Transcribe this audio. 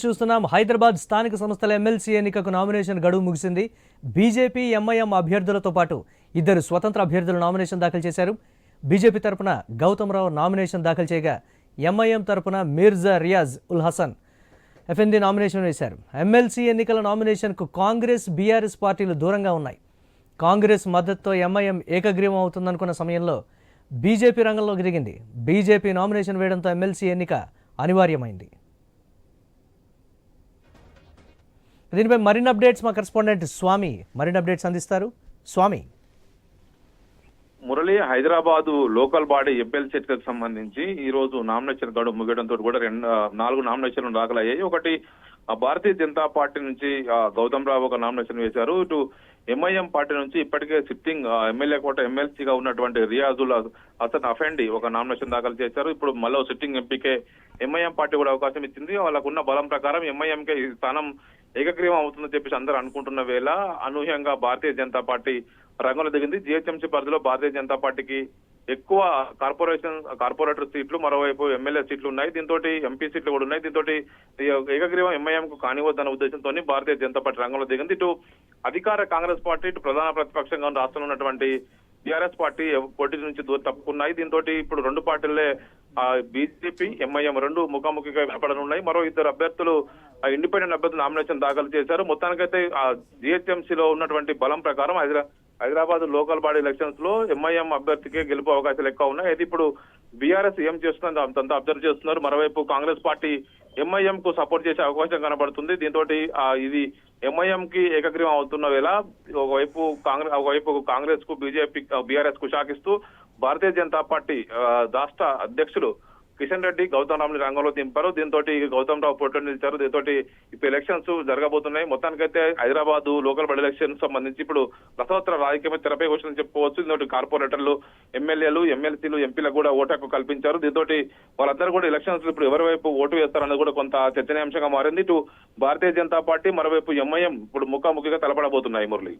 చూస్తున్నాం. హైదరాబాద్ స్థానిక సంస్థల ఎమ్మెల్సీ ఎన్నికకు నామినేషన్ గడువు ముగిసింది. బీజేపీ ఎంఐఎం అభ్యర్థులతో పాటు ఇద్దరు స్వతంత్ర అభ్యర్థులు నామినేషన్ దాఖలు చేశారు. బీజేపీ తరపున గౌతమ్రావు నామినేషన్ దాఖలు చేయగా ఎంఐఎం తరపున మీర్జా రియాజ్ ఉల్ హసన్ ఎఫ్ఎన్డి నామినేషన్ వేశారు. ఎమ్మెల్సీ ఎన్నికల నామినేషన్కు కాంగ్రెస్ బీఆర్ఎస్ పార్టీలు దూరంగా ఉన్నాయి. కాంగ్రెస్ మద్దతుతో ఎంఐఎం ఏకగ్రీవం అవుతుందనుకున్న సమయంలో బీజేపీ రంగంలోకి దిగింది. బీజేపీ నామినేషన్ వేయడంతో ఎమ్మెల్సీ ఎన్నిక అనివార్యమైంది. దీనిపై మరిన్ని అప్డేట్స్ మా కరెస్పాండెంట్ స్వామి మరిన్ని అప్డేట్స్ అందిస్తారు. Swami. Murali Hyderabad local body MLC ఎన్నికలకు సంబంధించి ఈ రోజు నామినేషన్ గడువు ముగియడంతో కూడా రెండు నాలుగు నామినేషన్లు దాఖలయ్యాయి. ఒకటి భారతీయ జనతా పార్టీ నుంచి గౌతమ్ రావు ఒక నామినేషన్ వేశారు. ఇటు ఎంఐఎం పార్టీ నుంచి ఇప్పటికే సిట్టింగ్ ఎమ్మెల్యే కోట ఎమ్మెల్సీగా ఉన్నటువంటి రియాజుల్ అసన్ అఫెండి ఒక నామినేషన్ దాఖలు చేశారు. ఇప్పుడు మళ్ళీ సిట్టింగ్ ఎంపీకే ఎంఐఎం పార్టీ కూడా అవకాశం ఇచ్చింది. వాళ్ళకున్న బలం ప్రకారం ఎంఐఎంకే ఈ స్థానం ఏకగ్రీవం అవుతుందని చెప్పేసి అందరూ అనుకుంటున్న వేళ అనూహ్యంగా భారతీయ జనతా పార్టీ రంగంలో దిగింది. జిహెచ్ఎంసీ పరిధిలో భారతీయ జనతా పార్టీకి ఎక్కువ కార్పొరేషన్ కార్పొరేటర్ సీట్లు మరోవైపు ఎమ్మెల్యే సీట్లు ఉన్నాయి. దీంతో ఎంపీ సీట్లు కూడా ఉన్నాయి. దీంతో ఏకగ్రీవం ఎంఐఎం కు కానివద్దన్న ఉద్దేశంతో భారతీయ జనతా పార్టీ రంగంలో దిగింది. ఇటు అధికార కాంగ్రెస్ పార్టీ ఇటు ప్రధాన ప్రతిపక్షంగా రాష్ట్రంలో ఉన్నటువంటి టీఆర్ఎస్ పార్టీ పోటీ నుంచి దూరం తప్పుకున్నాయి. దీంతో ఇప్పుడు రెండు పార్టీలే బీజేపీ ఎంఐఎం రెండు ముఖాముఖిగా వినపడనున్నాయి మరో ఇద్దరు అభ్యర్థులు ఆ, ఇండిపెండెంట్ అభ్యర్థులు నామినేషన్ దాఖలు చేశారు. మొత్తానికైతే జిహెచ్ఎంసీ లో ఉన్నటువంటి బలం ప్రకారం హైదరా హైదరాబాద్ లోకల్ బాడీ ఎలక్షన్స్లో ఎంఐఎం అభ్యర్థికే గెలుపు అవకాశాలు ఎక్కువ ఉన్నాయి. అయితే ఇప్పుడు బీఆర్ఎస్ ఏం చేస్తుందో అంతంతా అబ్జర్వ్ చేస్తున్నారు. మరోవైపు కాంగ్రెస్ పార్టీ ఎంఐఎం కు సపోర్ట్ చేసే అవకాశం కనబడుతుంది. దీంతో ఇది ఎంఐఎం కి ఏకగ్రీవం అవుతున్న వేళ ఒకవైపు కాంగ్రెస్ ఒకవైపు కాంగ్రెస్కు బీజేపీ బీఆర్ఎస్కు షాకిస్తూ భారతీయ జనతా పార్టీ రాష్ట్ర అధ్యక్షుడు కిషన్ రెడ్డి గౌతమ్ రామ్ని రంగంలో దింపారు. దీంతో గౌతమ్ రావు పోటీ నిలిచారు. దీంతో ఇప్పుడు ఎలక్షన్స్ జరగబోతున్నాయి. మొత్తానికైతే హైదరాబాద్ లోకల్ బడి ఎలక్షన్ సంబంధించి ఇప్పుడు రసవత్ర రాజకీయ తెరపై వచ్చిందని చెప్పుకోవచ్చు. దీంతో కార్పొరేటర్లు ఎమ్మెల్యేలు ఎమ్మెల్సీలు ఎంపీలకు కూడా ఓటు హక్కు కల్పించారు. దీంతో వాళ్ళందరూ కూడా ఎలక్షన్స్ ఇప్పుడు ఎవరి వైపు ఓటు వేస్తారన్నది కూడా కొంత చర్చనీయాంశంగా మారింది. ఇటు భారతీయ జనతా పార్టీ మరోవైపు ఎంఐఎం ఇప్పుడు ముఖాముఖిగా తలపడబోతున్నాయి మురళి.